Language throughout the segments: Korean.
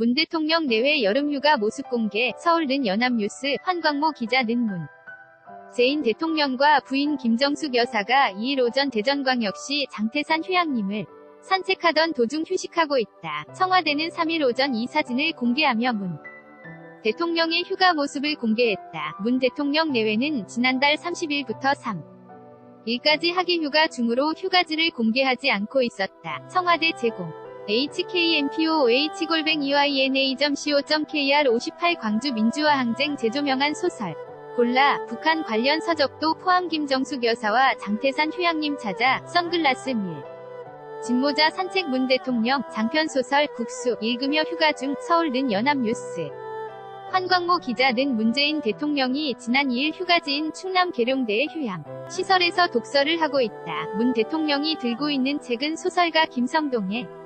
문 대통령 내외 여름휴가 모습 공개, 서울는 연합뉴스, 환광모 기자 는문. 재인 대통령과 부인 김정숙 여사가 2일 오전 대전광역시 장태산 휴양림을 산책하던 도중 휴식하고 있다. 청와대는 3일 오전 이 사진을 공개하며 문 대통령의 휴가 모습을 공개했다. 문 대통령 내외는 지난달 30일부터 3. 일까지 학위 휴가 중으로 휴가지를 공개하지 않고 있었다. 청와대 제공. hkmpOh-EYNA.co.kr 58 광주 민주화 항쟁 재조명한 소설. 골라 북한 관련 서적도 포함 김정숙 여사와 장태산 휴양림 찾아 선글라스 밀. 진모자 산책 문 대통령 장편 소설 국수 읽으며 휴가 중 서울 는 연합뉴스. 환광모 기자 는 문재인 대통령이 지난 2일 휴가지인 충남 계룡대의 휴양 시설에서 독서를 하고 있다. 문 대통령이 들고 있는 책은 소설가 김성동의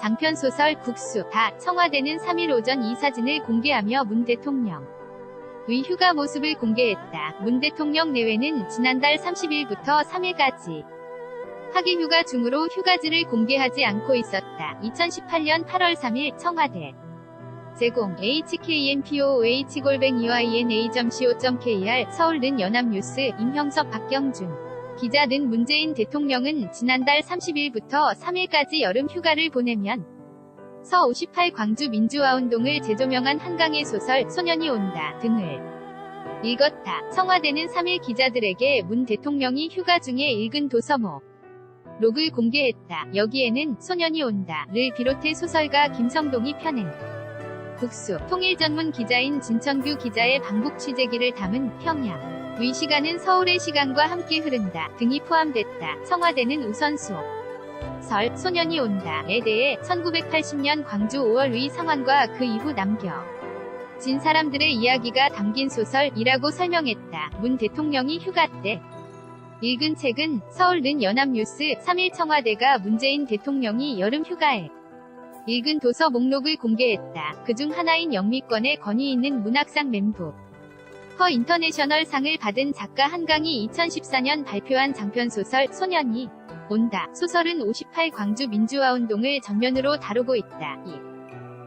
장편 소설 국수 다 청와대는 3일 오전 이 사진을 공개하며 문 대통령 의 휴가 모습을 공개했다. 문 대통령 내외는 지난달 30일부터 3일까지 학위 휴가 중으로 휴가지를 공개하지 않고 있었다. 2018년 8월 3일 청와대 제공 hkmpOh-EYNA.co.kr 서울는 연합뉴스 임형석 박경준 기자 는 문재인 대통령은 지난달 30일부터 3일까지 여름 휴가를 보내면 서 58 광주 민주화운동을 재조명한 한강의 소설 소년이 온다 등을 읽었다. 청와대는 3일 기자들에게 문 대통령이 휴가 중에 읽은 도서목 록을 공개했다. 여기에는 소년이 온다를 비롯해 소설가 김성동이 펴낸 국수 통일 전문 기자인 진천규 기자의 방북 취재기를 담은 평양 위 시간은 서울의 시간과 함께 흐른다 등이 포함됐다. 청와대는 우선수 설 소년이 온다에 대해 1980년 광주 5월 위 상황과 그 이후 남겨 진 사람들의 이야기가 담긴 소설이라고 설명했다. 문 대통령이 휴가 때 읽은 책은 서울는 연합뉴스 3일 청와대가 문재인 대통령이 여름 휴가에 읽은 도서 목록을 공개했다. 그중 하나인 영미권에 권위 있는 문학상 멘 부. 허 인터내셔널 상을 받은 작가 한강이 2014년 발표한 장편 소설 소년이 온다. 소설은 58 광주 민주화 운동을 전면으로 다루고 있다. 이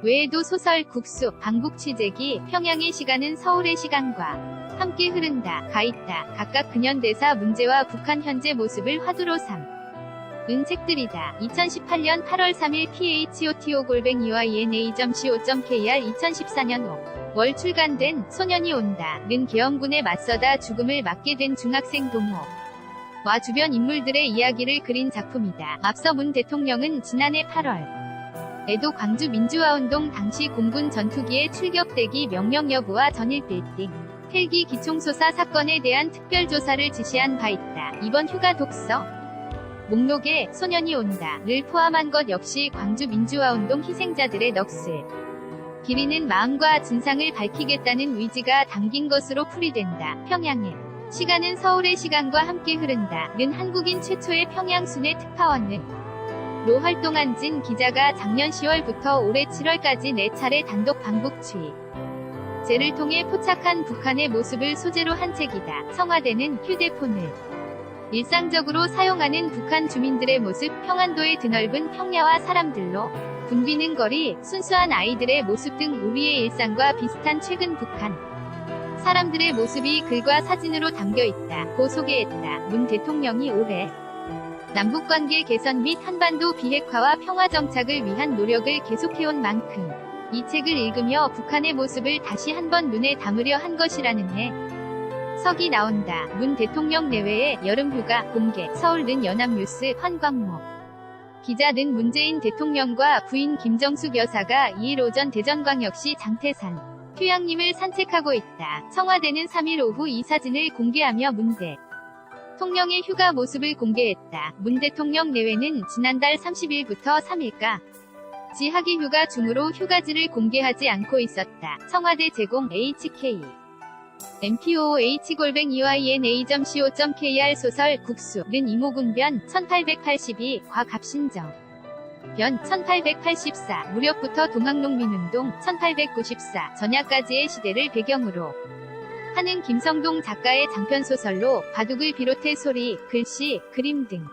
외에도 소설 국수, 방북 취재기, 평양의 시간은 서울의 시간과 함께 흐른다, 가 있다. 각각 근현대사 문제와 북한 현재 모습을 화두로 삼. 은 책들이다. 2018년 8월 3일 PHOTO-EYNA.co.kr 2014년 5 월 출간된 소년이 온다. 는 계엄군에 맞서다 죽음을 맞게 된 중학생 동호. 와 주변 인물들의 이야기를 그린 작품이다. 앞서 문 대통령은 지난해 8월 에도 광주 민주화운동 당시 공군 전투기의 출격대기 명령 여부와 전일 빌딩 헬기 기총소사 사건에 대한 특별조사를 지시한 바 있다. 이번 휴가 독서 목록에 소년이 온다를 포함한 것 역시 광주 민주화운동 희생자들의 넋을 기리는 마음과 진상을 밝히겠다는 의지가 담긴 것으로 풀이된다. 평양에 시간은 서울의 시간과 함께 흐른다 는 한국인 최초의 평양 순회 특파원은 로 활동한 진 기자가 작년 10월부터 올해 7월까지 4차례 단독 방북 취입 제를 통해 포착한 북한의 모습을 소재로 한 책이다. 청와대는 휴대폰을 일상적으로 사용하는 북한 주민들의 모습, 평안도의 드넓은 평야와 사람들로 붐비는 거리, 순수한 아이들의 모습 등 우리의 일상과 비슷한 최근 북한 사람들의 모습이 글과 사진으로 담겨 있다. 고 소개했다. 문 대통령이 올해 남북관계 개선 및 한반도 비핵화와 평화 정착을 위한 노력을 계속해온 만큼 이 책을 읽으며 북한의 모습을 다시 한번 눈에 담으려 한 것이라는 해. 석이 나온다. 문 대통령 내외의 여름휴가 공개. 서울는 연합뉴스 환광모. 기자는 문재인 대통령과 부인 김정숙 여사가 2일 오전 대전광역시 장태산 휴양림을 산책하고 있다. 청와대는 3일 오후 이 사진을 공개하며 문대 통령의 휴가 모습을 공개했다. 문 대통령 내외는 지난달 30일부터 3일까 지 학위 휴가 중으로 휴가지를 공개하지 않고 있었다. 청와대 제공 HK MPOH-EYNA.co.kr 소설 국수는 이모군변 1882 과갑신정 변 1884 무렵부터 동학농민운동 1894 전야까지의 시대를 배경으로 하는 김성동 작가의 장편 소설로 바둑을 비롯해 소리, 글씨, 그림 등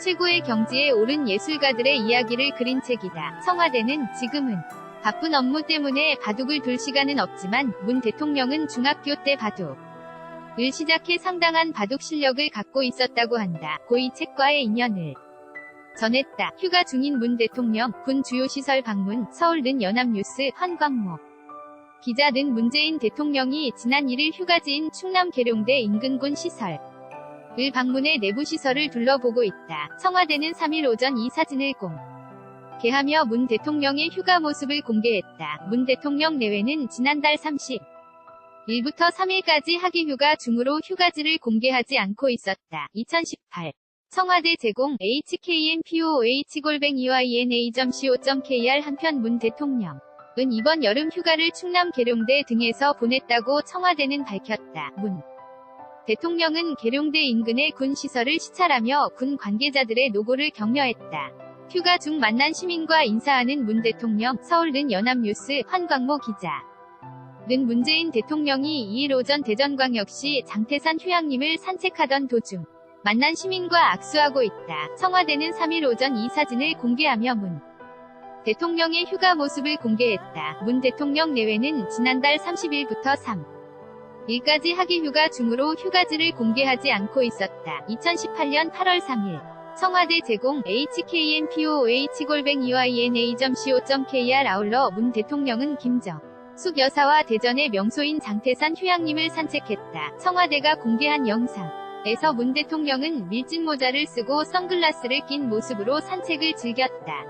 최고의 경지에 오른 예술가들의 이야기를 그린 책이다. 청와대는 지금은 바쁜 업무 때문에 바둑을 둘 시간은 없지만 문 대통령은 중학교 때 바둑. 을 시작해 상당한 바둑 실력을 갖고 있었다고 한다. 고이 책과의 인연을 전했다. 휴가 중인 문 대통령, 군 주요 시설 방문, 서울는 연합뉴스, 한광목. 기자는 문재인 대통령이 지난 1일 휴가지인 충남 계룡대 인근군 시설. 을 방문해 내부 시설을 둘러보고 있다. 청와대는 3일 오전 이 사진을 공. 개하며 문 대통령의 휴가 모습을 공개했다. 문 대통령 내외는 지난달 30. 1부터 3일까지 학위 휴가 중으로 휴가지를 공개하지 않고 있었다. 2018 청와대 제공 hknpoh-yna.co.kr 한편 문 대통령 은 이번 여름 휴가를 충남 계룡대 등에서 보냈다고 청와대는 밝혔다. 문 대통령은 계룡대 인근의 군 시설을 시찰하며 군 관계자들의 노고를 격려했다. 휴가 중 만난 시민과 인사하는 문 대통령, 서울는 연합뉴스 한광모 기자. 는 문재인 대통령이 2일 오전 대전광역시 장태산 휴양림을 산책하던 도중 만난 시민과 악수하고 있다. 청와대는 3일 오전 이 사진을 공개하며 문 대통령의 휴가 모습을 공개했다. 문 대통령 내외는 지난달 30일부터 3. 일까지 학위 휴가 중으로 휴가지를 공개하지 않고 있었다. 2018년 8월 3일 청와대 제공 hknpoh-eyna.co.kr 아울러 문 대통령은 김정 숙 여사와 대전의 명소인 장태산 휴양림을 산책했다. 청와대가 공개한 영상에서 문 대통령은 밀짚 모자를 쓰고 선글라스를 낀 모습으로 산책을 즐겼다.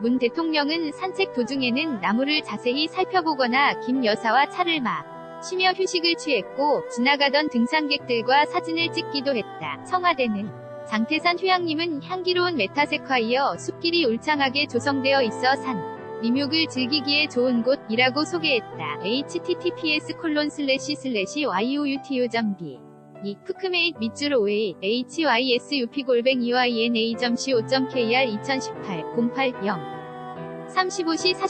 문 대통령은 산책 도중에는 나무를 자세히 살펴보거나 김 여사와 차를 마 쉬며 휴식을 취했고 지나가던 등산객들과 사진을 찍기도 했다. 청와대는 장태산 휴양림은 향기로운 메타세콰이어 숲길이 울창하게 조성되어 있어 산 리묘을 즐기기에 좋은 곳이라고 소개했다. https 콜론 슬래시 슬래시 yuutu.b 이 푸크메잇 밑줄 오웨이 hysup 골뱅 eyna.co.kr 2018 08 0 35시 40